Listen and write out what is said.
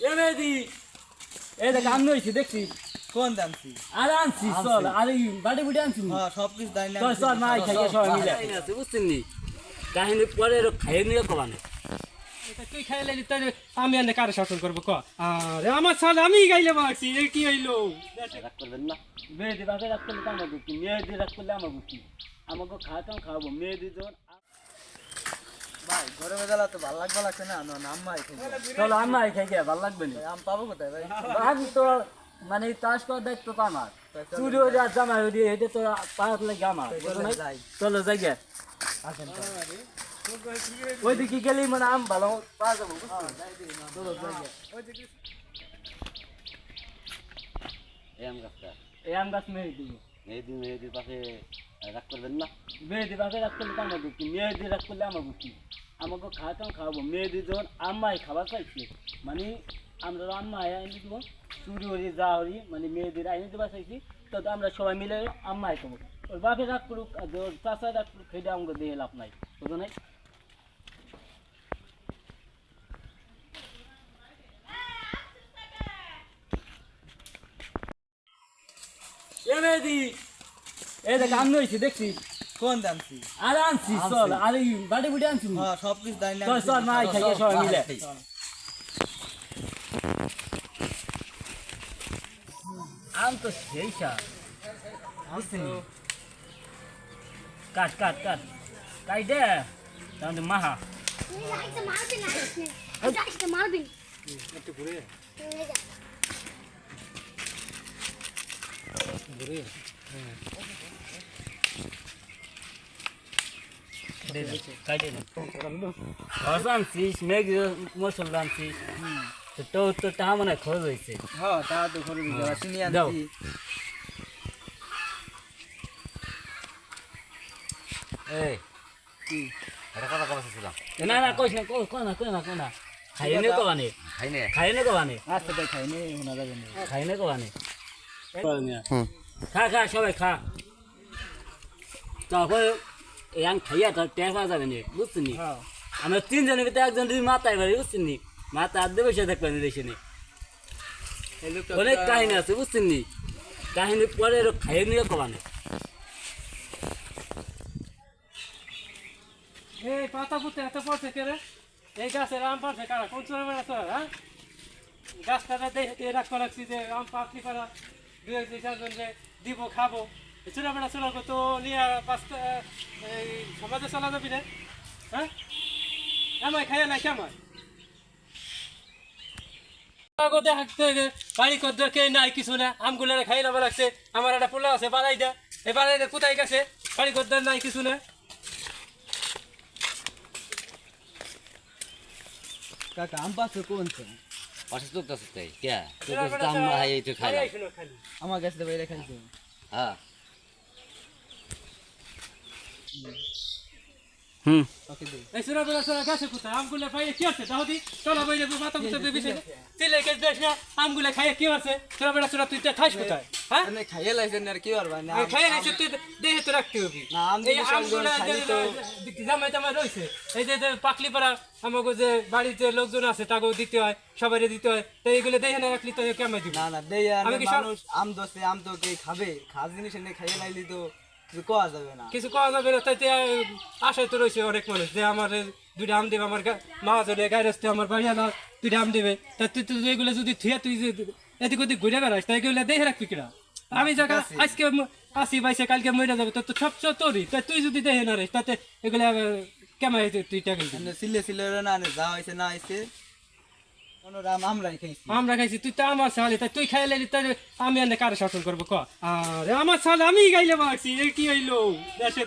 এ মেহেদি এই দেখ আমি কোন দামছি আরে আনছি চল আরে বাড়ি বুড়ি আনছি হ্যাঁ সব কিছু দাই না চল চল না খাইয়ে সবাই মিলে। বুঝছেন নি? কাহিনী পরে খাইয়ে নিয়ে কবানে এটা তুই খাইলে তাই আমি এনে কারে শাসন করব? ক? আরে আমার সাল আমি গাইলে মারছি এ কি হইল? রাগ করবেন না। রাগ করলে তো আমার বুঝছি মেয়েদি রাগ করলে আমার বুঝছি আমাকে খাওয়াতাম খাওয়াবো মেয়েদি যখন ভাই ঘরে বেজালা তো ভালো লাগবে লাগছে না? না মাই খাই চলো আমার খাই গিয়ে ভালো লাগবে না? আম পাবো কোথায় ভাই? আমি তো মানে চাষ করার দায়িত্ব তো আমার। চুরি হয়ে আর জামাই হয়ে এটা তো পাহাড় লাগে আমার চলো যাই। আসেন ওইদিকে গেলেই মানে আম ভালো পাওয়া যাব বুঝছ? চলো যাই গে। এই আম গাছটা। এই আম গাছ মেয়ে দিব। মেহেদি মেহেদির পাশে রাগ করবেন না। মেয়েদি বাপে রাগ করলে আমার বুঝছি মেয়েদি রাগ করলে আমার বুঝছি আমাকে খাওয়াতাম খাওয়াবো। মেয়েদি যখন আম্মাই খাবার চাইছে মানে আমরা আম্মা এনে দিব, চুরি হরি, যা হরি মানে মেয়েদের আইনে দেবা চাইছি, তো আমরা সবাই মিলে আম্মাই খাব। ওর বাপে রাগ করুক ওর চাষা রাগ করুক সেটা আমাকে দিয়ে লাভ নাই। বুঝো নাই? মেয়েদি এই দেখ আমি দেখছি। কোন দামছি আরে আনছি চল আরে বাড়ি বুড়ি আনছি। হ্যাঁ সব কিছু দাই চল চল না খাইয়ে সবাই মিলে। আম তো সেই সার। বুঝছিনি কাট কাট কাট। কাই দে। তাহলে মাহা মারবি একটু ঘুরে। এই যা। ঘর আনছিস মেঘ মশলা আনছিস তো তো তো মানে খরচ হয়েছে হ্যাঁ তা তো ঘরে বেজালা চিনি আনছি এই এটা কথা কথা ছিলাম না না কইস না কই না কই না কই না খাইয়ে নে কবানে খাই নে খাইয়ে নে কবানে। আচ্ছা তাই খাই নি যাবে না খাই কবানে খা খা সবাই খা। তারপর ইয়াং খাইয়া তো টের পাওয়া যাবে নি বুঝছেন নি আমরা তিনজনের ভিতরে একজন যদি মাথায় পারি বুঝছেন নি মাথা আর দেবে সে দেখবেন দেশে নি অনেক কাহিনী আছে বুঝছেন নি কাহিনী পরে খাইয়ে নিয়ে কবানে এই পাতা পুঁতে এত পড়ছে কে রে এই গাছের আম পাড়ছে কারা কোন চলে বেড়াচ্ছে হ্যাঁ গাছটা দেখে রাখতে লাগছি যে আম পাকলি করা দুই এক দুই চারজন যে দিব খাব চুরা বেড়া চুরা তো নিয়ে বাঁচতে এই সমাজে চলা যাবি রে হ্যাঁ? আমায় খাইয়া নাই কেমন আগতে হাঁটতে বাড়ি করতে কে নাই কিছু না। আমগুলো খাই নেওয়া লাগছে। আমার একটা পোলা আছে বাড়াই দা এই বাড়াই দা কোথায় গেছে? বাড়ি করতে নাই কিছু না। কাকা আম পাচ্ছে কোন তো পাশে কাছে তাই। কে? তো আম হাই তো খাই আমার কাছে বাইরে খাইছে। হ্যাঁ। হুম। এই সুরা সুরা গাছে কোথায় আমগুলো খাইয়ে কি আছে? তাহলে চলা বাইরে মাথা মুখে দিয়ে বিষয় তিলে কে দেখ না আমগুলো খাইয়ে কি আছে? সুরা সুরা তুই খাইস কোথায়? হ্যাঁ? এনে খাইয়ে লাইছেন আর কি করবা? না খাইয়ে নিছে তুই দেহে তো রাখতে হবে। না, এই দিলে সব আমগুলো জন খালি তো- জামাই জামাই রয়েছে এই যে পাকলি পাড়া আমাকে যে বাড়িতে লোকজন আছে তাকেও দিতে হয় সবাই দিতে হয় তো এইগুলো দেখে না রাখলি তো কেমন দিব? না আমি কি মানুষ আম দোষে আম তো কে খাবে? খাস জিনিস এনে খাইয়ে লাইলি তো। কিছু কোয়া যাবে না। কিছু করা যাবে না তাইতে আশায় তো রয়েছে অনেক মানুষ যে আমার দুইটা আম দেবে আমার মহাজনে গায়ে রাস্তে আমার বাড়ি আনা দুইটা আম দেবে। তা তুই তুই এগুলো যদি থুয়ে তুই যে এদিক ওদিক ঘুরে বেড়াস তাই এগুলো দেখে রাখবি কিনা? আমি জায়গা আজকে ম- আসি বাইসে কালকে মরে যাবে তো সব তোরই। তাই তুই যদি দেখে না রে তাতে এগুলো কেমন তুই টাকা সিলে সিলে না যা হইছে না হইছে কোনো রাম আমরাই খাইছি আমি আমার সালে আমি গাইলে এ কি হইল? দেশের